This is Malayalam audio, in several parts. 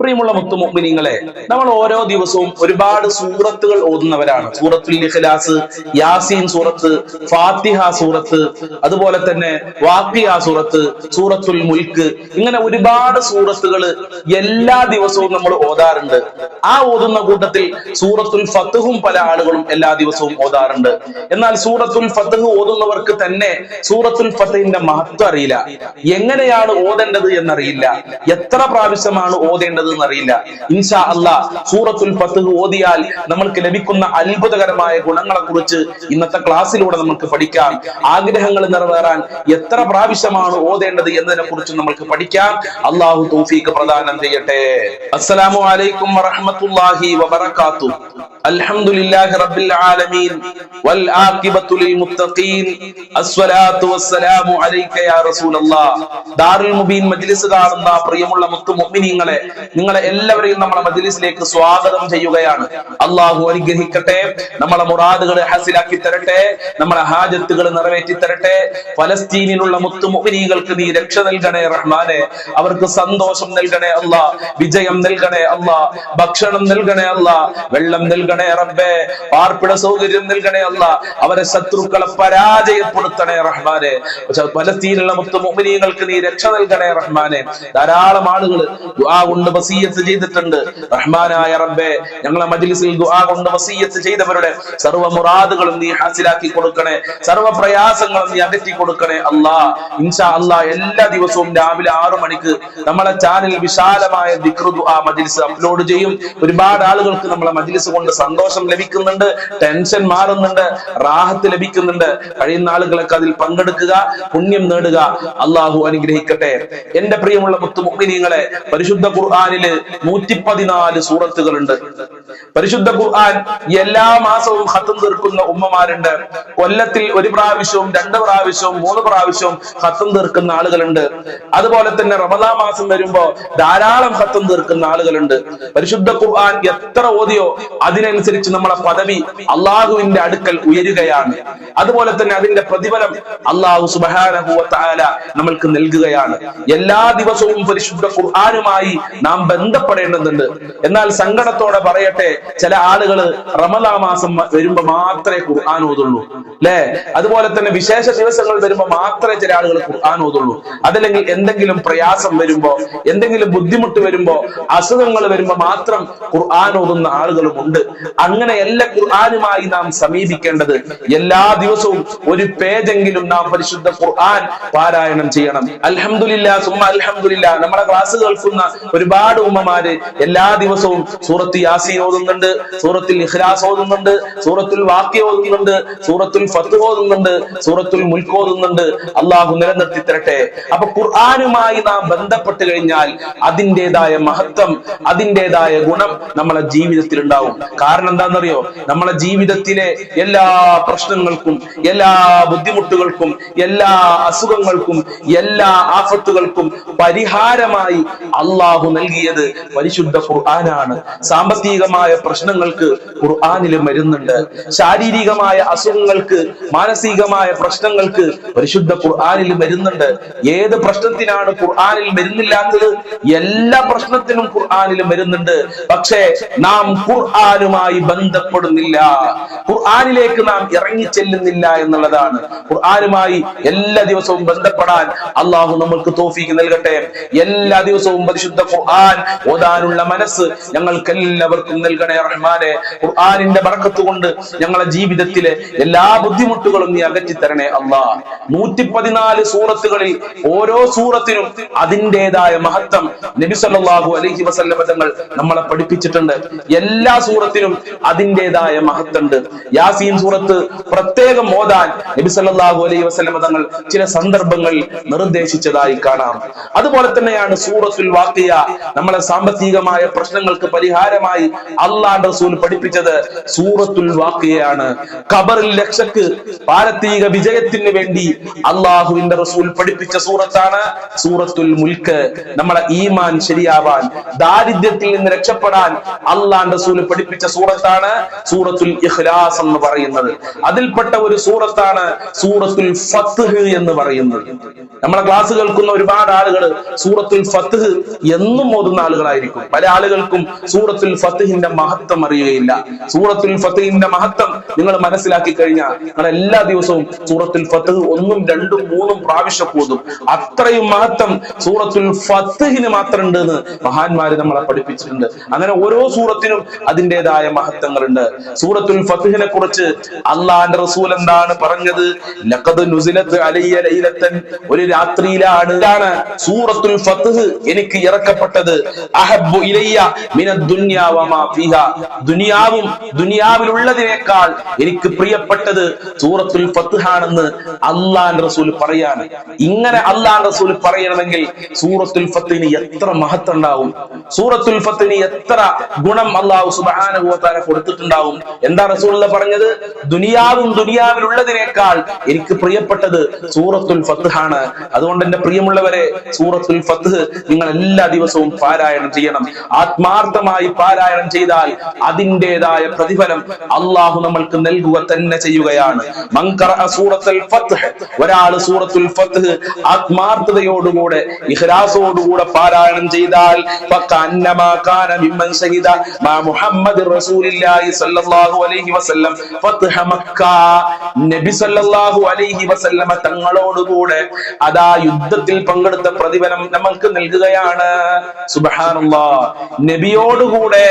പ്രിയമുള്ള മുത്തുമോമിനിങ്ങളെ നമ്മൾ ഓരോ ദിവസവും ഒരുപാട് സൂറത്തുകൾ ഓതുന്നവരാണ്. സൂറത്തുൽ ഇഖ്ലാസ് യാസീൻ സൂറത്ത് ഫാത്തിഹ സൂറത്ത് അതുപോലെ തന്നെ വാക്കിയ സൂറത്ത് സൂറത്തുൽ മുൽക്ക് ഇങ്ങനെ ഒരുപാട് സൂറത്തുകൾ എല്ലാ ദിവസവും നമ്മൾ ഓതാറുണ്ട്. ആ ഓതുന്ന കൂട്ടത്തിൽ സൂറത്തുൽ ഫത്തുഹും പല ആളുകളും എല്ലാ ദിവസവും ഓതാറുണ്ട്. എന്നാൽ സൂറത്തുൽ ഫത്തുഹ് ഓതുന്നവർക്ക് തന്നെ സൂറത്തുൽ ഫത്തുഹിന്റെ മഹത്വം അറിയില്ല. എങ്ങനെയാണ് ഓതേണ്ടത് എന്നറിയില്ല. എത്ര പ്രാവശ്യമാണ് ഓതേണ്ടത് എന്നറിയില്ല ഇൻഷാ അല്ല സൂറത്തുൽ പത്ത് ഓതിയാൽ നമ്മൾക്ക് ലഭിക്കുന്ന അത്ഭുതകരമായ ഗുണങ്ങളെ കുറിച്ച് ഇന്നത്തെ ക്ലാസ്സിലൂടെ നമുക്ക് പഠിക്കാം. ആഗ്രഹങ്ങൾ നിറവേറാൻ എത്ര പ്രാവശ്യമാണ് ഓതേണ്ടത് എന്നതിനെ കുറിച്ച് നമ്മൾക്ക് പഠിക്കാം. അള്ളാഹു തൗഫീഖ് പ്രദാനം ചെയ്യട്ടെ. അസ്സലാമു അലൈക്കും വറഹ്മത്തുള്ളാഹി വബറകാതുഹു അൽഹംദുലില്ലാഹി റബ്ബിൽ ആലമീൻ. വൽ ആഖിബത്തു ലിൽ മുത്തഖീൻ. അസ്സലാത്തു വസ്സലാമു അലൈക യാ റസൂലല്ലാഹ് ദാറുൽ മുബീൻ മജ്ലിസ് കാണുന്ന പ്രിയമുള്ള മുത്തു മുഅ്മിനീങ്ങളെ നിങ്ങളെ എല്ലാവരെയും നമ്മളെ മജ്ലിസിലേക്ക് സ്വാഗതം ചെയ്യുകയാണ്. അള്ളാഹു അനുഗ്രഹിക്കട്ടെ നമ്മളെ മുറാദുകൾ ഹസിലാക്കി തരട്ടെ നമ്മളെ ഹാജത്തുകൾ നിറവേറ്റി തരട്ടെ ഫലസ്തീനിലുള്ള മുത്തു മുഅ്മിനീങ്ങൾക്ക് നീ രക്ഷ നൽകണേ റഹ്മാനെ. അവർക്ക് സന്തോഷം നൽകണേ അല്ല വിജയം നൽകണേ അല്ല ഭക്ഷണം നൽകണേ അല്ല വെള്ളം നൽകണേ റബ്ബേ പാർപ്പിട സൗകര്യം നൽകണേ അല്ല അവരെ ശത്രുക്കളെ പരാജയപ്പെടുത്തണേ റഹ്മാനെ. ഫലസ്തീനിലുള്ള മുഅ്മിനീങ്ങൾക്ക് നീ രക്ഷ നൽകണേ റഹ്മാനെ. ധാരാളം ആളുകൾ ദുആ കൊണ്ട് വസീയത്ത് ചെയ്തിട്ടുണ്ട്. റഹ്മാനായ റബ്ബെ ഞങ്ങളെ മജ്ലിസിൽ ദുആ കൊണ്ട് വസീയത്ത് ചെയ്തവരുടെ സർവ മുറാദുകളും നീ ഹാസിലാക്കി കൊടുക്കണേ സർവ പ്രയാസങ്ങളും നീ അകറ്റി കൊടുക്കണേ അല്ലാ. ഇൻഷാ അല്ലാ എല്ലാ ദിവസവും രാവിലെ ആറു മണിക്ക് നമ്മളെ ചാനൽ വിശാലമായ ദിക്റു ദുആ മജ്ലിസ് അപ്ലോഡ് ചെയ്യും. ഒരുപാട് ആളുകൾക്ക് നമ്മളെ മജ്ലിസ് കൊണ്ട് സന്തോഷം ലഭിക്കുന്നുണ്ട് ടെൻഷൻ മാറുന്നുണ്ട് റാഹത്ത് ലഭിക്കുന്നുണ്ട്. കഴിയുന്ന ആളുകളൊക്കെ അതിൽ പങ്കെടുക്കുക പുണ്യം നേടുക. അള്ളാഹു അനുഗ്രഹിക്കട്ടെ. എന്റെ പ്രിയമുള്ള മുത്തുമുഖിനിങ്ങളെ പരിശുദ്ധ ഖുർആാനിൽ നൂറ്റി പതിനാല് സൂറത്തുകളുണ്ട്. പരിശുദ്ധ ഖുർആൻ എല്ലാ മാസവും ഹത്തും തീർക്കുന്ന ഉമ്മമാരുണ്ട്. കൊല്ലത്തിൽ ഒരു പ്രാവശ്യവും രണ്ട് പ്രാവശ്യവും മൂന്ന് പ്രാവശ്യവും ഹത്തും തീർക്കുന്ന ആളുകളുണ്ട്. അതുപോലെ തന്നെ റമദാ മാസം വരുമ്പോ ധാരാളം ഹത്തും തീർക്കുന്ന ആളുകളുണ്ട്. പരിശുദ്ധ ഖുർആൻ എത്ര ഓതിയോ അതിനനുസരിച്ച് നമ്മളെ പദവി അള്ളാഹുവിന്റെ അടുക്കൽ ഉയരുകയാണ്. അതുപോലെ തന്നെ അതിന്റെ പ്രതിഫലം അള്ളാഹു സുബാനഹുല നമ്മൾക്ക് നൽകുകയാണ്. എല്ലാ ദിവസവും പരിശുദ്ധ ഖുർആാനുമായി നാം ബന്ധപ്പെടേണ്ടതുണ്ട്. എന്നാൽ സങ്കടത്തോടെ പറയട്ടെ ചില ആളുകൾ റമദാ മാസം വരുമ്പോ മാത്രമേ ഖുർആൻ ഓതുള്ളൂ അല്ലെ? അതുപോലെ തന്നെ വിശേഷ ദിവസങ്ങൾ വരുമ്പോ മാത്രമേ ചില ആളുകൾ ഖുർആൻ ഓതുള്ളൂ. അതല്ലെങ്കിൽ എന്തെങ്കിലും പ്രയാസം വരുമ്പോ എന്തെങ്കിലും ബുദ്ധിമുട്ട് വരുമ്പോ അസുഖങ്ങൾ വരുമ്പോ മാത്രം ഖുർആൻ ഓതുന്ന ആളുകളും ഉണ്ട്. അങ്ങനെയല്ല ഖുർആാനുമായി നാം സമീപിക്കേണ്ടത്. എല്ലാ ദിവസവും ഒരു പേജെങ്കിലും നാം പരിശുദ്ധ ഖുർആൻ പാരായണം ചെയ്യണം. അൽഹംദുലില്ലാ സുമ അൽഹംദുലില്ലാ. നമ്മുടെ ക്ലാസ് കേൾക്കുന്ന ഒരുപാട് ഉമ്മമാര് എല്ലാ ദിവസവും സൂറത്ത് യാസി ഓതുന്നുണ്ട് സൂറത്തിൽ ഇഖ്ലാസ് ഓതുന്നുണ്ട് സൂറത്തുൽ വാക്യ ഓതുന്നുണ്ട് സൂറത്തുൽ ഫത്ത് ഓതുന്നുണ്ട് സൂറത്തുൽ മുൽക്ക് ഓതുന്നുണ്ട്. അള്ളാഹു നിലനിർത്തി തരട്ടെ. അപ്പൊ ഖുർആാനുമായി നാം ബന്ധപ്പെട്ട് കഴിഞ്ഞാൽ അതിന്റെതായ മഹത്വം അതിന്റെതായ ഗുണം നമ്മളെ ജീവിതത്തിൽ ഉണ്ടാവും കാരണം എന്താണെന്നറിയോ? നമ്മളെ ജീവിതത്തിലെ എല്ലാ പ്രശ്നങ്ങൾക്കും എല്ലാ ബുദ്ധിമുട്ടുകൾക്കും എല്ലാ അസുഖങ്ങൾക്കും എല്ലാ ആഫത്തുകൾക്കും പരിഹാരമായി അള്ളാഹു നൽകിയത് പരിശുദ്ധ ഖുർആനാണ്. സാമ്പത്തികമായ പ്രശ്നങ്ങൾക്ക് ഖുർആനിൽ മരുന്നുണ്ട്. ശാരീരികമായ അസുഖങ്ങൾക്ക് മാനസികമായ പ്രശ്നങ്ങൾക്ക് പരിശുദ്ധ ഖുർആാനിൽ മരുന്നുണ്ട്. ഏത് പ്രശ്നത്തിനാണ് ഖുർആാനിൽ മരുന്നില്ലാത്തത് എല്ലാ പ്രശ്നത്തിനും ഖുർആാനിൽ മരുന്നുണ്ട്. പക്ഷേ നാം ഖുർആാനുമായി ബന്ധപ്പെടുന്നില്ല. ഖുർആാനിലേക്ക് നാം ഇറങ്ങി ചെല്ലുന്നില്ല എന്നുള്ളതാണ്. ഖുർആാനുമായി എല്ലാ ദിവസവും ബന്ധപ്പെടാൻ അള്ളാഹു നമ്മൾക്ക് തോഫീക്ക് നൽകട്ടെ. എല്ലാ ദിവസവും പരിശുദ്ധ ഖുർആൻ ഓതാനുള്ള മനസ്സ് ഞങ്ങൾക്ക് എല്ലാവർക്കും നൽകണേ റഹ്മാനെ. ഖുർആനിന്റെ ബർക്കത്ത് കൊണ്ട് ഞങ്ങളെ ജീവിതത്തിലെ എല്ലാ ബുദ്ധിമുട്ടുകളും നീ അകറ്റി തരണേ അള്ളാ. നൂറ്റി പതിനാല് സൂറത്തുകളിൽ ഓരോ സൂറത്തിനും അതിന്റെതായ മഹത്വം നബി സല്ലല്ലാഹു അലൈഹി വസല്ലമ തങ്ങൾ നമ്മളെ പഠിപ്പിച്ചിട്ടുണ്ട്. എല്ലാ സൂറത്തിനും അതിന്റെതായ മഹത്തുണ്ട് യാസീൻ സൂറത്ത് പ്രത്യേകം ഓതാൻ നബി സല്ലല്ലാഹു അലൈഹി വസല്ലമ തങ്ങൾ ചില സന്ദർഭങ്ങളിൽ നിർദ്ദേശിച്ചതായി കാണാം. അതുപോലെ തന്നെയാണ് സൂറത്തുൽ വാക്കിയ നമ്മളെ സാമ്പത്തികമായ പ്രശ്നങ്ങൾക്ക് പരിഹാരമായി അള്ളാന്റെ റസൂൽ പഠിപ്പിച്ചത് സൂറത്തുൽ വാക്കിയാണ് കബറിൽ രക്ഷക്ക് പാരത്തീക വിജയത്തിന് വേണ്ടി അള്ളാഹുവിന്റെ റസൂൽ പഠിപ്പിച്ച സൂറത്താണ് സൂറത്തുൽ മുൽക്ക്. നമ്മളെ ഈമാൻ ശരിയാവാൻ ദാരിദ്ര്യത്തിൽ നിന്ന് രക്ഷപ്പെടാൻ അള്ളാന്റെ റസൂൽ പഠിപ്പിച്ച സൂറത്താണ് സൂറത്തുൽ ഇഖ്ലാസ് എന്ന് പറയുന്നത്. അതിൽപ്പെട്ട ഒരു സൂറത്താണ് സൂറത്തുൽ ഫത്ത്ഹ് എന്ന് പറയുന്നത്. നമ്മളെ ക്ലാസ് കേൾക്കുന്ന ഒരുപാട് ആളുകൾ സൂറത്തുൽ ഫത്ത്ഹ് എന്നും ഓതുന്ന ആളുകളായിരിക്കും പല ആളുകൾക്കും സൂറത്തുൽ ഫത്തിഹിന്റെ മഹത്വം അറിയുകയില്ല. സൂറത്തുൽ ഫത്തിഹിന്റെ മഹത്വം നിങ്ങൾ മനസ്സിലാക്കി കഴിഞ്ഞാൽ നിങ്ങൾ എല്ലാ ദിവസവും സൂറത്തുൽ ഫത്തിഹ് ഒന്നും രണ്ടും മൂന്നും പ്രാവശ്യം ഓതും. അത്രയും മഹത്വം സൂറത്തുൽ ഫത്തിഹിന് മാത്രം ഉണ്ട് എന്ന് മഹാന്മാര് നമ്മളെ പഠിപ്പിച്ചിട്ടുണ്ട്. അങ്ങനെ ഓരോ സൂറത്തിനും അതിന്റെതായ മഹത്വങ്ങളുണ്ട്. സൂറത്തുൽ ഫത്തിഹിനെ കുറിച്ച് അള്ളാന്റെ റസൂൽ എന്താണ് പറഞ്ഞത്? ലഖദ് നുസിലത്ത് ലൈലത്തൻ. ഒരു രാത്രിയിലാണ്. സൂറത്തുൽ ഫത്ഹ് എനിക്ക് ഇറക്കപ്പെട്ടത്. അഹബ്ബു ഇലയ്യ മിന ദുനിയാവും ദുനിയാവിലുള്ളതിനേക്കാൾ എനിക്ക് പ്രിയപ്പെട്ടത് സൂറത്തുൽ ഫത്ഹ് ആണെന്ന് അള്ളാന്റെ റസൂൽ പറയാണ്. ഇങ്ങനെ അള്ളാൻ റസൂൽ പറയണമെങ്കിൽ സൂറത്തുൽ ഫത്തിന് എത്ര മഹത്വം ഉണ്ടാവും സൂറത്തുൽ ഫത്തിന് എത്ര ഗുണം അള്ളാഹു തആല കൊടുത്തിട്ടുണ്ടാവും? എന്താ റസൂൽ പറഞ്ഞത്? ദുനിയാവും ദുനിയാവിലുള്ളതിനേക്കാൾ എനിക്ക് പ്രിയപ്പെട്ടത് സൂറത്തുൽ ഫത്ഹ് ആണ് അതുകൊണ്ട് എന്റെ പ്രിയമുള്ളവരെ സൂറത്തുൽ ഫത്ത് നിങ്ങൾ എല്ലാ ദിവസവും പാരായണം ചെയ്യണം. ആത്മാർത്ഥമായി പാരായണം ചെയ്താൽ അതിന്റെതായ പ്രതിഫലം അള്ളാഹു നമ്മൾക്ക് നൽകുക തന്നെ ചെയ്യുകയാണ്. ഒരാൾ സൂറത്തുൽ ഫത്ഹ് ആത്മാർത്ഥതയോടുകൂടെ ഇഖ്ലാസോടുകൂടെ പാരായണം ചെയ്താൽ തങ്ങളോടുകൂടെ അതാ യുദ്ധത്തിൽ പങ്കെടുത്ത പ്രതിഫലം നമ്മൾക്ക് നൽകുകയാണ്. സുബ്ഹാനല്ലാ നബിയോടുകൂടെ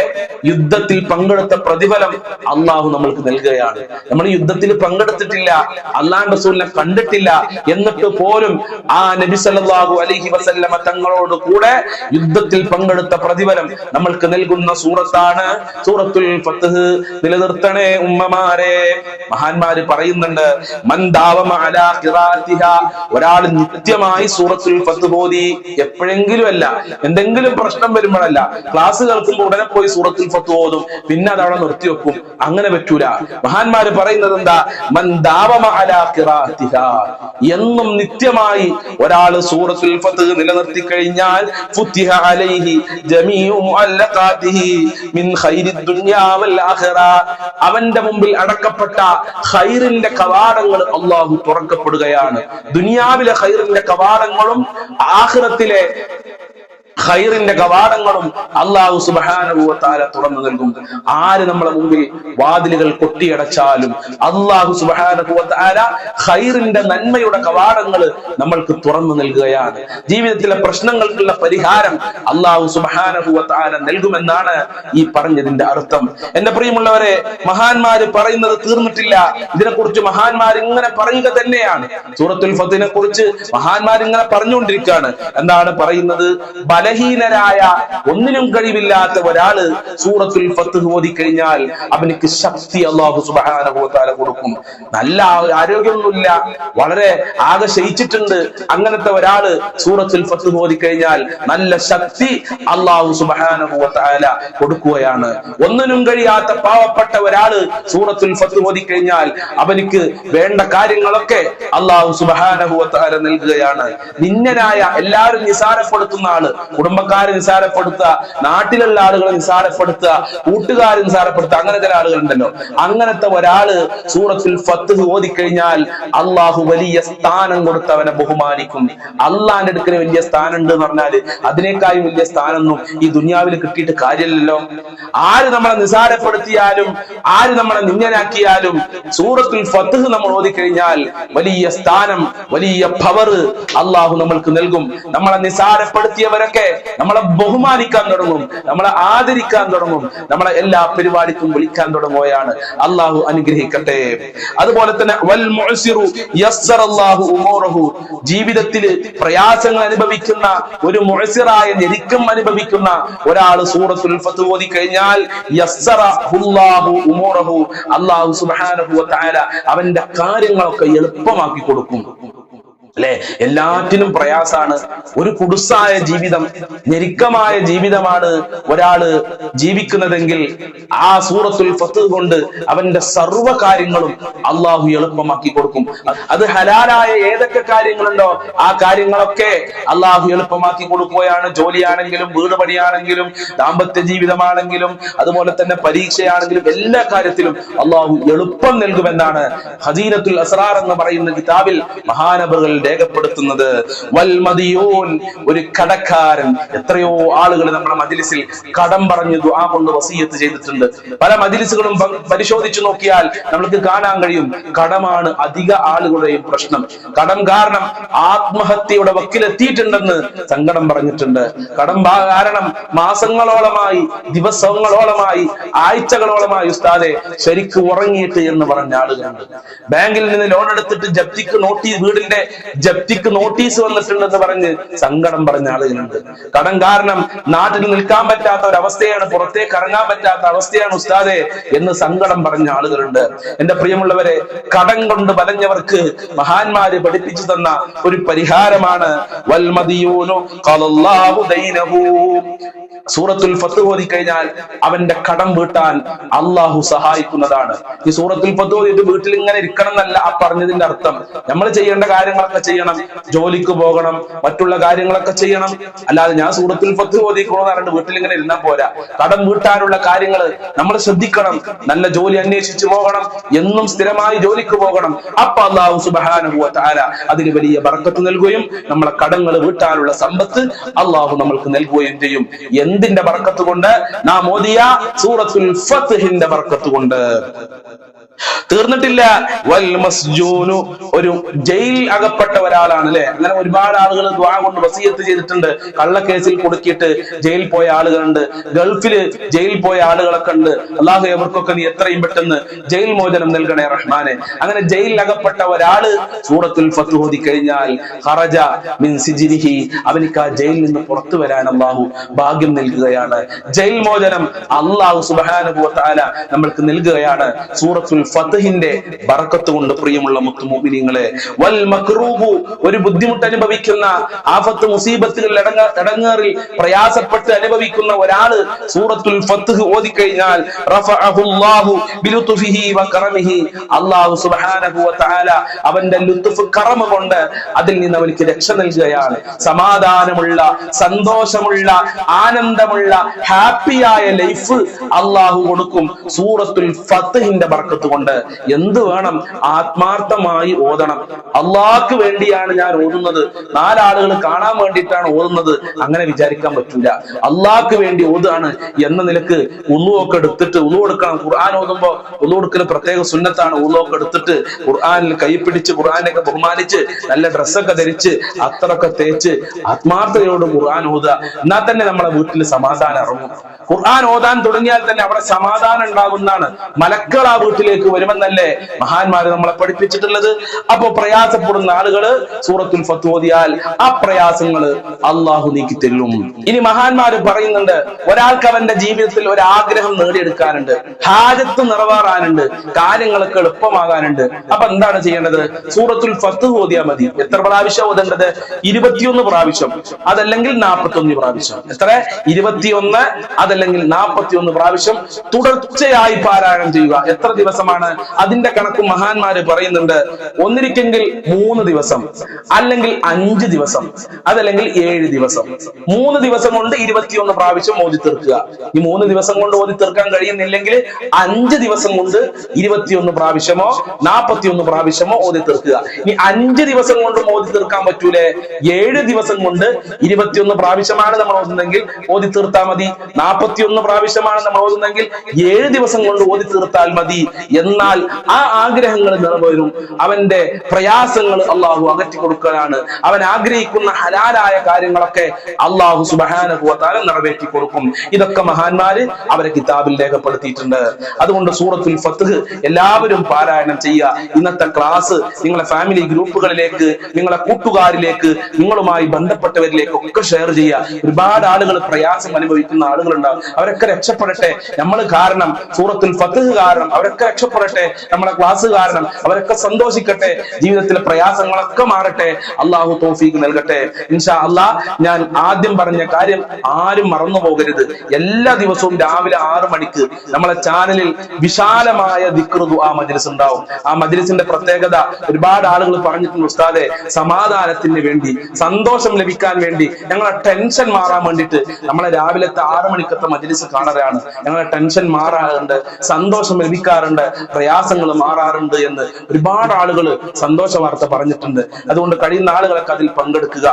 യുദ്ധത്തിൽ പങ്കെടുത്ത പ്രതിഫലം അള്ളാഹു നമ്മൾക്ക് നൽകുകയാണ്. നമ്മൾ യുദ്ധത്തിൽ പങ്കെടുത്തിട്ടില്ല അള്ളാഹ് റസൂലിനെ കണ്ടിട്ടില്ല എന്നിട്ട് പോലും ആ നബി സല്ലാഹു അലഹി വസല്ലമ തങ്ങളോട് കൂടെ യുദ്ധത്തിൽ പങ്കെടുത്ത പ്രതിഫലം നമ്മൾക്ക് നൽകുന്ന സൂറത്താണ്. സൂറത്തുൽ ഫത്ഹ് നിലനിർത്തണേ ഉമ്മമാരെ. മഹാന്മാര് പറയുന്നുണ്ട് ഒരാൾ നിത്യമായി സൂറത്തുൽ ഫത്ഹ് ഓതി എപ്പോഴെങ്കിലും അല്ല എന്തെങ്കിലും പ്രശ്നം വരുമ്പോഴല്ല. ക്ലാസ് കേൾക്കുമ്പോൾ ഉടനെ പോയി സൂറത്തിൽ ഫത്ഹ് ഓതും. പിന്നെ അത് അവിടെ നിർത്തിവെക്കും അങ്ങനെ പറ്റൂല. മഹാന്മാര് പറയുന്നത് എന്താ? എന്നും നിത്യമായി ഒരാൾ സൂറത്തുൽ ഫത്ത് നിലനിർത്തി കഴിഞ്ഞാൽ അവന്റെ മുമ്പിൽ അടക്കപ്പെട്ട ഖൈറിന്റെ കവാടങ്ങൾ അള്ളാഹു തുറക്കപ്പെടുകയാണ്. ദുനിയാവിലെ ഖൈറിന്റെ കവാടങ്ങളും ആഖിറത്തിലെ ഖൈറിന്റെ കവാടങ്ങളും അള്ളാഹു സുബാനുഭവത്താല തുറന്നു നൽകും. ആര് നമ്മളെ മുമ്പിൽ വാതിലുകൾ കൊട്ടിയടച്ചാലും അള്ളാഹു സുബാനുഭവത്താല ഖൈറിന്റെ നന്മയുടെ കവാടങ്ങൾ നമ്മൾക്ക് തുറന്നു നൽകുകയാണ്. ജീവിതത്തിലെ പ്രശ്നങ്ങൾക്കുള്ള പരിഹാരം അള്ളാഹു സുബാനുഭവത്താല നൽകുമെന്നാണ് ഈ പറഞ്ഞതിന്റെ അർത്ഥം. എന്റെ പ്രിയമുള്ളവരെ മഹാന്മാര് പറയുന്നത് തീർന്നിട്ടില്ല. ഇതിനെക്കുറിച്ച് മഹാന്മാർ ഇങ്ങനെ പറയുക തന്നെയാണ്. സൂറത്തുൽ ഫത്തിനെ കുറിച്ച് മഹാന്മാർ ഇങ്ങനെ പറഞ്ഞുകൊണ്ടിരിക്കുകയാണ്. എന്താണ് പറയുന്നത്? ബലഹീനരായ ഒന്നിനും കഴിവില്ലാത്ത ഒരാൾ സൂറത്തുൽ ഫത്ത് ഓതി കഴിഞ്ഞാൽ അവനിക്ക് ശക്തി അള്ളാഹു സുബാനുഭവത്താല താല കൊടുക്കും. നല്ല ആരോഗ്യമൊന്നുമില്ല. വളരെ ആകെ ശയിച്ചിട്ടുണ്ട്. അങ്ങനത്തെ ഒരാൾ സൂറത്തുൽ ഫത്ത് ഓതി കഴിഞ്ഞാൽ നല്ല ശക്തി അള്ളാഹു സുബാനുഭവത്താല താല കൊടുക്കുകയാണ്. ഒന്നിനും കഴിയാത്ത പാവപ്പെട്ട ഒരാൾ സൂറത്തുൽ ഫത്ത് ഓതി കഴിഞ്ഞാൽ അവനിക്ക് വേണ്ട കാര്യങ്ങളൊക്കെ അള്ളാഹു സുബാനഹു താല നൽകുകയാണ്. നിന്നനായ എല്ലാവരും നിസാരപ്പെടുത്തുന്ന ആൾ കുടുംബക്കാരെ നിസാരപ്പെടുത്തുക നാട്ടിലുള്ള ആളുകളെ നിസാരപ്പെടുത്തുക കൂട്ടുകാരെ നിസാരപ്പെടുത്തുക അങ്ങനെ ചില ആളുകളുണ്ടല്ലോ അങ്ങനത്തെ ഒരാൾ സൂറത്തിൽ ഫത്ത് ഓതിക്കഴിഞ്ഞാൽ അള്ളാഹു വലിയ സ്ഥാനം കൊടുത്തവനെ ബഹുമാനിക്കും. അള്ളാന്റെ അടുക്കൽ വലിയ സ്ഥാനം ഉണ്ട് എന്ന് പറഞ്ഞാൽ അതിനേക്കാളും വലിയ സ്ഥാനമൊന്നും ഈ ദുനിയാവിൽ കിട്ടിയിട്ട് കാര്യമില്ലല്ലോ. ആര് നമ്മളെ നിസാരപ്പെടുത്തിയാലും ആര് നമ്മളെ നിന്ദനാക്കിയാലും സൂറത്തുൽ ഫത്ത് നമ്മൾ ഓതിക്കഴിഞ്ഞാൽ വലിയ സ്ഥാനം വലിയ പവർ അള്ളാഹു നമ്മൾക്ക് നൽകും. നമ്മളെ നിസാരപ്പെടുത്തിയവരൊക്കെ നമ്മളെ ബഹുമാനിക്കാൻ തുടങ്ങും നമ്മളെ ആദരിക്കാൻ തുടങ്ങും നമ്മളെ എല്ലാ പരിപാടിക്കും വിളിക്കാൻ തുടങ്ങുകയാണ്. അള്ളാഹു അനുഗ്രഹിക്കട്ടെ. അതുപോലെ തന്നെ വൽ ജീവിതത്തിൽ പ്രയാസങ്ങൾ അനുഭവിക്കുന്ന ഒരു മുഴസിറായ ഞെരുക്കം അനുഭവിക്കുന്ന ഒരാൾ സൂറത്തുൽ ഫത്ത് ഓതി കഴിഞ്ഞാൽ അള്ളാഹു വ അവന്റെ കാര്യങ്ങളൊക്കെ എളുപ്പമാക്കി കൊടുക്കും. അല്ലെ? എല്ലാറ്റിനും പ്രയാസാണ്. ഒരു കുടുസായ ജീവിതം ഞെരുക്കമായ ജീവിതമാണ് ഒരാൾ ജീവിക്കുന്നതെങ്കിൽ ആ സൂറത്തുൽ ഫത്ത് കൊണ്ട് അവന്റെ സർവ കാര്യങ്ങളും അള്ളാഹു എളുപ്പമാക്കി കൊടുക്കും. അത് ഹലാലായ ഏതൊക്കെ കാര്യങ്ങളുണ്ടോ ആ കാര്യങ്ങളൊക്കെ അള്ളാഹു എളുപ്പമാക്കി കൊടുക്കുകയാണ്. ജോലിയാണെങ്കിലും വീട് പണിയാണെങ്കിലും ദാമ്പത്യ ജീവിതമാണെങ്കിലും അതുപോലെ തന്നെ പരീക്ഷയാണെങ്കിലും എല്ലാ കാര്യത്തിലും അള്ളാഹു എളുപ്പം നൽകുമെന്നാണ് ഹദീനത്തുൽ അസ്രാർ എന്ന് പറയുന്ന കിതാബിൽ മഹാനബറുകൾ രേഖപ്പെടുത്തുന്നത്. വൽമതിയോൻ ഒരു കടക്കാരൻ. എത്രയോ ആളുകൾ നമ്മുടെ മജിലിസിൽ കടം പറഞ്ഞു ദുആ കൊണ്ട് വസീയത്ത് ചെയ്തിട്ടുണ്ട്. പല മജിലിസുകളും പരിശോധിച്ചു നോക്കിയാൽ നമ്മൾക്ക് കാണാൻ കഴിയും. കടമാണ് അധിക ആളുകളുടെയും പ്രശ്നം. കടം കാരണം ആത്മഹത്യയുടെ വക്കിലെത്തിയിട്ടുണ്ടെന്ന് സങ്കടം പറഞ്ഞിട്ടുണ്ട്. കടം കാരണം മാസങ്ങളോളമായി ദിവസങ്ങളോളമായി ആഴ്ചകളോളമായി ഉസ്താദെ ശരിക്ക് ഉറങ്ങിയിട്ട് എന്ന് പറഞ്ഞ ആളുകളുണ്ട്. ബാങ്കിൽ നിന്ന് ലോൺ എടുത്തിട്ട് ജപ്തിക്ക് നോട്ടീസ് വീടിന്റെ ജപ്തിക്ക് നോട്ടീസ് വന്നിട്ടുണ്ടെന്ന് പറഞ്ഞ് സങ്കടം പറഞ്ഞ ആളുകളുണ്ട്. കടം കാരണം നാട്ടിൽ നിൽക്കാൻ പറ്റാത്ത ഒരു അവസ്ഥയാണ് പുറത്തേക്ക് ഇറങ്ങാൻ പറ്റാത്ത അവസ്ഥയാണ് ഉസ്താദെ എന്ന് സങ്കടം പറഞ്ഞ ആളുകളുണ്ട്. എന്റെ പ്രിയമുള്ളവരെ കടം കൊണ്ട് വലഞ്ഞവർക്ക് മഹാന്മാര് പഠിപ്പിച്ചു തന്ന ഒരു പരിഹാരമാണ് വൽമതിയൂനു സൂറത്തുൽ ഫത്ത് ഓതി കഴിഞ്ഞാൽ അവന്റെ കടം വീട്ടാൻ അള്ളാഹു സഹായിക്കുന്നതാണ്. ഈ സൂറത്തുൽ ഫത്ത് ഓതിയിട്ട് വീട്ടിൽ ഇങ്ങനെ ഇരിക്കണം എന്നല്ല ആ പറഞ്ഞതിന്റെ അർത്ഥം. നമ്മൾ ചെയ്യേണ്ട കാര്യങ്ങളൊക്കെ ചെയ്യണം ജോലിക്ക് പോകണം മറ്റുള്ള കാര്യങ്ങളൊക്കെ ചെയ്യണം. അല്ലാതെ ഞാൻ സൂറത്തുൽ ഫത്ത് ഓതിക്കണമെന്ന് പറഞ്ഞിട്ട് വീട്ടിൽ ഇങ്ങനെ ഇരുന്നാൽ പോരാ. കടം വീട്ടാനുള്ള കാര്യങ്ങൾ നമ്മൾ ശ്രദ്ധിക്കണം. നല്ല ജോലി അന്വേഷിച്ചു പോകണം എന്നും സ്ഥിരമായി ജോലിക്ക് പോകണം. അപ്പൊ അള്ളാഹു സുബാനുഭവ അതിന് വലിയ ബർക്കത്ത് നൽകുകയും നമ്മളെ കടങ്ങൾ വീട്ടാനുള്ള സമ്പത്ത് അള്ളാഹു നമ്മൾക്ക് നൽകുകയും ചെയ്യും. എന്തിന്റെ ബർക്കത്ത് കൊണ്ട്? നാം ഓതിയ സൂറത്തുൽ ഫത്ഹിന്റെ ബർക്കത്ത് കൊണ്ട്. തീർന്നിട്ടില്ല. വൽ മസ്ജൂനു. ഒരു ജയിൽ അകപ്പെട്ട ഒരാളാണ് അല്ലെ അങ്ങനെ ഒരുപാട് ആളുകൾ ദ്വാ കൊണ്ട് വസീയത്ത് ചെയ്തിട്ടുണ്ട്. കള്ളക്കേസിൽ കുടുക്കിയിട്ട് ജയിൽ പോയ ആളുകളുണ്ട്. ഗൾഫിൽ ജയിൽ പോയ ആളുകളൊക്കെ ഉണ്ട്. അള്ളാഹു അവർക്കൊക്കെ നീ എത്രയും പെട്ടെന്ന് ജയിൽ മോചനം നൽകണേ റഹ്മാനെ. അങ്ങനെ ജയിലിൽ അകപ്പെട്ട ഒരാൾ സൂറത്തുൽ ഫത്തുഹോദി കഴിഞ്ഞാൽ ഹറജ മിൻ സിജിരിഹി അവനിക്ക് ആ ജയിലിൽ നിന്ന് പുറത്തു വരാൻ അള്ളാഹു ഭാഗ്യം നൽകുകയാണ്. ജയിൽ മോചനം അള്ളാഹു സുബാനുഭവത്താല നമ്മൾക്ക് നൽകുകയാണ്. സൂറത്തുൽ ഫത്തഹിന്റെ ബറക്കത്ത് കൊണ്ട് പ്രിയമുള്ള മുത്തുമോമിനിങ്ങളെ വൽ മക്രൂബു ഒരു ബുദ്ധിമുട്ട് അനുഭവിക്കുന്ന ആഫത്ത് മുസീബത്തുകൾ അടങ്ങ അടങ്ങേറിൽ പ്രയാസപ്പെട്ട് അനുഭവിക്കുന്ന ഒരാൾ സൂറത്തുൽ ഫത്ത്ഹ് ഓതിക്കഴിഞ്ഞാൽ റഫഅഹുല്ലാഹു ബിലുത്ഫിഹി വകറമിഹി അല്ലാഹു സുബ്ഹാനഹു വതആല അവന്റെ ലുത്ഫ് കറമ കൊണ്ട് അതിൽ നിന്ന് അവനിക്ക് രക്ഷ നൽകുകയാണ്. സമാധാനമുള്ള സന്തോഷമുള്ള ആനന്ദമുള്ള ഹാപ്പിയായ ലൈഫ് അള്ളാഹു കൊടുക്കും സൂറത്തുൽ ഫത്ഹിന്റെ ബർക്കത്ത് കൊണ്ട്. എന്ത് വേണം? ആത്മാർത്ഥമായി ഓതണം. അള്ളാഹ്ക്ക് വേണ്ടിയാണ് ഞാൻ ഓതുന്നത്. നാലാളുകൾ കാണാൻ വേണ്ടിയിട്ടാണ് ഓതുന്നത്. അങ്ങനെ വിചാരിക്കാൻ പറ്റൂല. അള്ളാഹ്ക്ക് വേണ്ടി ഓതാണ് എന്ന നിലയ്ക്ക് ഉള്ളുവൊക്കെ എടുത്തിട്ട് ഉള്ളു കൊടുക്കണം ഖുർആൻ ഓതുമ്പോ ഉള്ളു കൊടുക്കൽ പ്രത്യേക സുന്നത്താണ്. ഉള്ളുവൊക്കെ എടുത്തിട്ട് ഖുർആനിൽ കൈപ്പിടിച്ച് ഖുർആനൊക്കെ ബഹുമാനിച്ച് നല്ല ഡ്രസ്സൊക്കെ ധരിച്ച് അത്രൊക്കെ തേച്ച് ആത്മാർത്ഥതയോട് ഖുർആൻ ഓതുക. എന്നാൽ തന്നെ നമ്മളെ വീട്ടിൽ സമാധാനം ഇറങ്ങും. ഖുർആൻ ഓതാൻ തുടങ്ങിയാൽ തന്നെ അവിടെ സമാധാനം ഉണ്ടാകുന്നതാണ്. മലക്കൾ ആ വീട്ടിലേക്ക് വരുമെന്നല്ലേ മഹാന്മാര് നമ്മളെ പഠിപ്പിച്ചിട്ടുള്ളത്. അപ്പൊ പ്രയാസപ്പെടുന്ന ആളുകൾ സൂറത്തുൽ ഫത്ത് ഓതിയാൽ ആ പ്രയാസങ്ങൾ അള്ളാഹു നീക്കി തരും. ഇനി മഹാന്മാര് പറയുന്നുണ്ട് ഒരാൾക്ക് അവന്റെ ജീവിതത്തിൽ ഒരു ആഗ്രഹം നേടിയെടുക്കാനുണ്ട് ഹാജത്ത് നിറവേറാനുണ്ട് കാര്യങ്ങൾക്ക് എളുപ്പമാകാനുണ്ട്. അപ്പൊ എന്താണ് ചെയ്യേണ്ടത്? സൂറത്തുൽ ഫത്ത് ഓതിയാൽ മതി. എത്ര പ്രാവശ്യം ഓതേണ്ടത്? ഇരുപത്തിയൊന്ന് പ്രാവശ്യം. അതല്ലെങ്കിൽ നാൽപ്പത്തൊന്ന് പ്രാവശ്യം. എത്ര? ഇരുപത്തിയൊന്ന് അതല്ലെങ്കിൽ നാൽപ്പത്തിയൊന്ന് പ്രാവശ്യം. തുടർച്ചയായി പാരായണം ചെയ്യുക. എത്ര ദിവസമാണ്? അതിന്റെ കണക്ക് മഹാന്മാര് പറയുന്നുണ്ട് ഒന്നിരിക്കെങ്കിൽ മൂന്ന് ദിവസം അല്ലെങ്കിൽ അഞ്ച് ദിവസം അതല്ലെങ്കിൽ ഏഴ് ദിവസം. മൂന്ന് ദിവസം കൊണ്ട് ഇരുപത്തിയൊന്ന് പ്രാവശ്യം ഓതി തീർക്കുക. ഈ മൂന്ന് ദിവസം കൊണ്ട് ഓതി തീർക്കാൻ കഴിയുന്നില്ലെങ്കിൽ അഞ്ച് ദിവസം കൊണ്ട് ഇരുപത്തിയൊന്ന് പ്രാവശ്യമോ നാൽപ്പത്തിയൊന്ന് പ്രാവശ്യമോ ഓതി തീർക്കുക. ഇനി അഞ്ച് ദിവസം കൊണ്ട് ഓതി തീർക്കാൻ പറ്റൂലേ? ഏഴ് ദിവസം കൊണ്ട് ഇരുപത്തിയൊന്ന് പ്രാവശ്യമാണ് നമ്മൾ ഓതുന്നതെങ്കിൽ ഓതി തീർത്താൽ മതി. നാൽപ്പത്തിയൊന്ന് പ്രാവശ്യമാണ് നമ്മൾ ഓതുന്നതെങ്കിൽ ഏഴ് ദിവസം കൊണ്ട് ഓതി തീർത്താൽ മതി. എന്നാൽ ആ ആഗ്രഹങ്ങൾ നിറവേറും. അവന്റെ പ്രയാസങ്ങൾ അള്ളാഹു അകറ്റി കൊടുക്കാനാണ് അവൻ ആഗ്രഹിക്കുന്ന ഹലാലായ കാര്യങ്ങളൊക്കെ അള്ളാഹു സുബാനുഭവത്താല നിറവേറ്റി കൊടുക്കും. ഇതൊക്കെ മഹാന്മാര് അവരെ കിതാബിൽ രേഖപ്പെടുത്തിയിട്ടുണ്ട്. അതുകൊണ്ട് സൂറത്തുൽ ഫത്ത് എല്ലാവരും പാരായണം ചെയ്യുക. ഇന്നത്തെ ക്ലാസ് നിങ്ങളെ ഫാമിലി ഗ്രൂപ്പുകളിലേക്ക് നിങ്ങളെ കൂട്ടുകാരിലേക്ക് നിങ്ങളുമായി ബന്ധപ്പെട്ടവരിലേക്ക് ഒക്കെ ഷെയർ ചെയ്യുക. ഒരുപാട് ആളുകൾ പ്രയാസം അനുഭവിക്കുന്ന ആളുകളുണ്ടാവും. അവരൊക്കെ രക്ഷപ്പെടട്ടെ. നമ്മൾ കാരണം സൂറത്തുൽ ഫത്ത് കാരണം അവരൊക്കെ രക്ഷ രക്ഷപ്പെടട്ടെ നമ്മുടെ ക്ലാസ് കാരണം അവരൊക്കെ സന്തോഷിക്കട്ടെ ജീവിതത്തിലെ പ്രയാസങ്ങളൊക്കെ മാറട്ടെ. അള്ളാഹു തോഫീക്ക് നൽകട്ടെ. ഇൻഷാ അള്ളാ ഞാൻ ആദ്യം പറഞ്ഞ കാര്യം ആരും മറന്നു പോകരുത്. എല്ലാ ദിവസവും രാവിലെ ആറു മണിക്ക് നമ്മളെ ചാനലിൽ വിശാലമായ ദിക്റുദു ആ മജ്ലിസ് ഉണ്ടാവും. ആ മജ്ലിസിന്റെ പ്രത്യേകത ഒരുപാട് ആളുകൾ പറഞ്ഞിട്ടുണ്ട് ഉസ്താദെ സമാധാനത്തിന് വേണ്ടി സന്തോഷം ലഭിക്കാൻ വേണ്ടി ഞങ്ങളെ ടെൻഷൻ മാറാൻ വേണ്ടിയിട്ട് നമ്മളെ രാവിലത്തെ ആറു മണിക്കത്തെ മജ്ലിസ് കാണാറാണ്. ഞങ്ങളെ ടെൻഷൻ മാറാറുണ്ട് സന്തോഷം ലഭിക്കാറുണ്ട് പ്രയാസങ്ങൾ മാറാറുണ്ട് എന്ന് ഒരുപാട് ആളുകൾ സന്തോഷ വാർത്ത പറഞ്ഞിട്ടുണ്ട്. അതുകൊണ്ട് കഴിയുന്ന ആളുകളൊക്കെ അതിൽ പങ്കെടുക്കുക.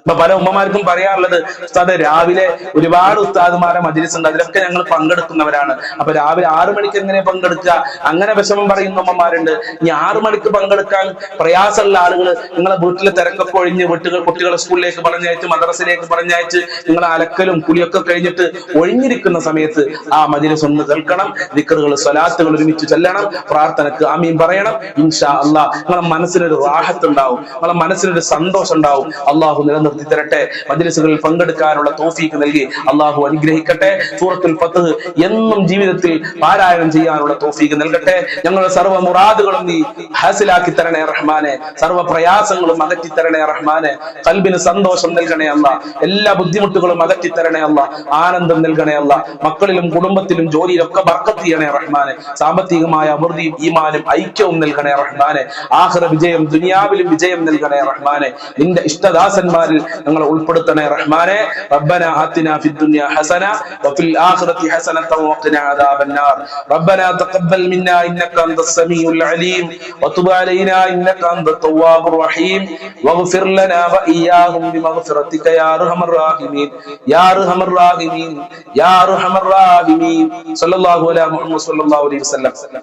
ഇപ്പൊ പല ഉമ്മമാർക്കും പറയാറുള്ളത് ഉസ്താദ് രാവിലെ ഒരുപാട് ഉസ്താദുമാരെ മജിലിസ് ഉണ്ട് അതിലൊക്കെ ഞങ്ങൾ പങ്കെടുക്കുന്നവരാണ്. അപ്പൊ രാവിലെ ആറു മണിക്ക് എങ്ങനെ പങ്കെടുക്കുക? അങ്ങനെ വിഷമം പറയുന്ന ഉമ്മമാരുണ്ട്. ഇനി ആറു മണിക്ക് പങ്കെടുക്കാൻ പ്രയാസമുള്ള ആളുകൾ നിങ്ങളെ വീട്ടിലെ തിരക്കൊക്കെ ഒഴിഞ്ഞ് വീട്ടുകൾ കുട്ടികളെ സ്കൂളിലേക്ക് പറഞ്ഞയച്ച് മദ്രസയിലേക്ക് പറഞ്ഞയച്ച് നിങ്ങളെ അലക്കലും കുളിയൊക്കെ കഴിഞ്ഞിട്ട് ഒഴിഞ്ഞിരിക്കുന്ന സമയത്ത് ആ മജിലിസ് ഒന്ന് കേൾക്കണം. ദിക്കറുകൾ സ്വലാത്തുകൾ ഒരുമിച്ച് ചെല്ലണം പ്രാർത്ഥനക്ക് ആമീൻ പറയണം. ഇൻഷാ അള്ളാഹ് നിങ്ങളെ മനസ്സിനൊരു റാഹത്ത് ഉണ്ടാവും നിങ്ങളെ മനസ്സിനൊരു സന്തോഷം ഉണ്ടാവും അള്ളാഹു നിലനിർത്തി തരട്ടെ. മജ്ലിസുകളിൽ പങ്കെടുക്കാനുള്ള തോഫീക്ക് നൽകി അള്ളാഹു അനുഗ്രഹിക്കട്ടെ. സൂറത്തുൽ പത്ത് എന്നും ജീവിതത്തിൽ പാരായണം ചെയ്യാനുള്ള തോഫീക്ക് നൽകട്ടെ. ഞങ്ങളുടെ സർവ മുറാദുകളും നീ ഹാസിലാക്കി തരണേ റഹ്മാനെ. സർവ പ്രയാസങ്ങളും അകറ്റി തരണേ റഹ്മാനെ. കൽബിന് സന്തോഷം നൽകണേ അല്ല എല്ലാ ബുദ്ധിമുട്ടുകളും അകറ്റി തരണേ അല്ല ആനന്ദം നൽകണേ അല്ല മക്കളിലും കുടുംബത്തിലും ജോലിയിലൊക്കെ ബർക്കത്ത് ചെയ്യണേ റഹ്മാനെ. സാമ്പത്തികമായ അമൃതിയും ഈമാനും ഐക്യവും നൽകണേ റഹ്മാനെ ആഹ്റ വിജയം ദുനിയാവിലും വിജയം നൽകണേ റഹ്മാനെ നിന്റെ ഇഷ്ടദാസന്മാരിൽ ഞങ്ങളെ ഉൾപ്പെടുത്തണേ റഹ്മാനെ ربنا آتنا في الدنيا حسنة وفي الآخرة حسنة وقنا عذاب النار ربنا تقبل منا إنك أنت السميع العليم وتب علينا إنك أنت التواب الرحيم واغفر لنا وإياهم بمغفرتك يا أرحم الراحمين يا أرحم الراحمين يا أرحم الراحمين صلى الله على محمد صلى الله عليه وسلم